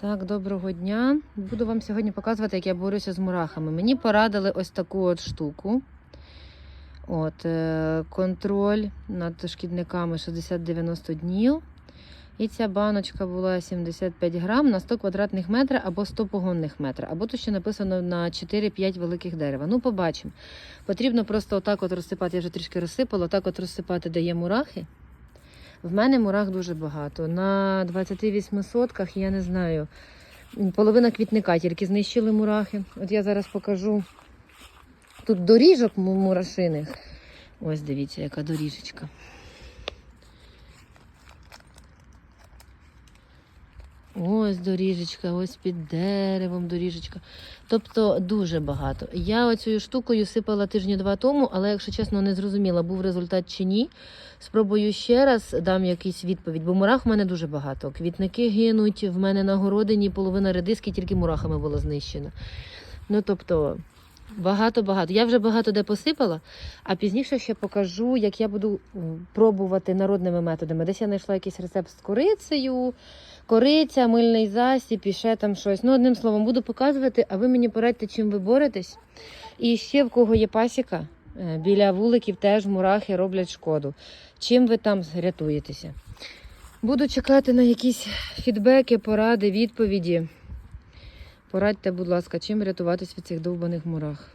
Так, доброго дня. Буду вам сьогодні показувати, як я борюся з мурахами. Мені порадили ось таку от штуку. От, е, контроль над шкідниками 60-90 днів. І ця баночка була 75 грам на 100 квадратних метрів або 100 погонних метрів. Або тут ще написано на 4-5 великих дерева. Ну, побачимо. Потрібно просто отак от розсипати, я вже трішки розсипала, отак от розсипати, де є мурахи. В мене мурах дуже багато. На 28 сотках, я не знаю, половина квітника тільки знищили мурахи. От я зараз покажу. Тут доріжок му- мурашиних. Ось дивіться, яка доріжечка. Ось доріжечка, ось під деревом доріжечка. Тобто дуже багато. Я оцю штукою сипала тижні два тому, але, якщо чесно, не зрозуміла, був результат чи ні. Спробую ще раз, дам якийсь відповідь, бо мурах в мене дуже багато. Квітники гинуть, в мене на городині половина редиски тільки мурахами було знищено. Ну, тобто, багато-багато. Я вже багато де посипала, а пізніше ще покажу, як я буду пробувати народними методами. Десь я знайшла якийсь рецепт з корицею, кориця, мильний засіб, і ще там щось. Ну, одним словом, буду показувати, а ви мені порадьте, чим ви боретесь. І ще в кого є пасіка, е, біля вуликів теж мурахи роблять шкоду. Чим ви там рятуєтеся? Буду чекати на якісь фідбеки, поради, відповіді. Порадьте, будь ласка, чим рятуватись від цих довбаних мурах.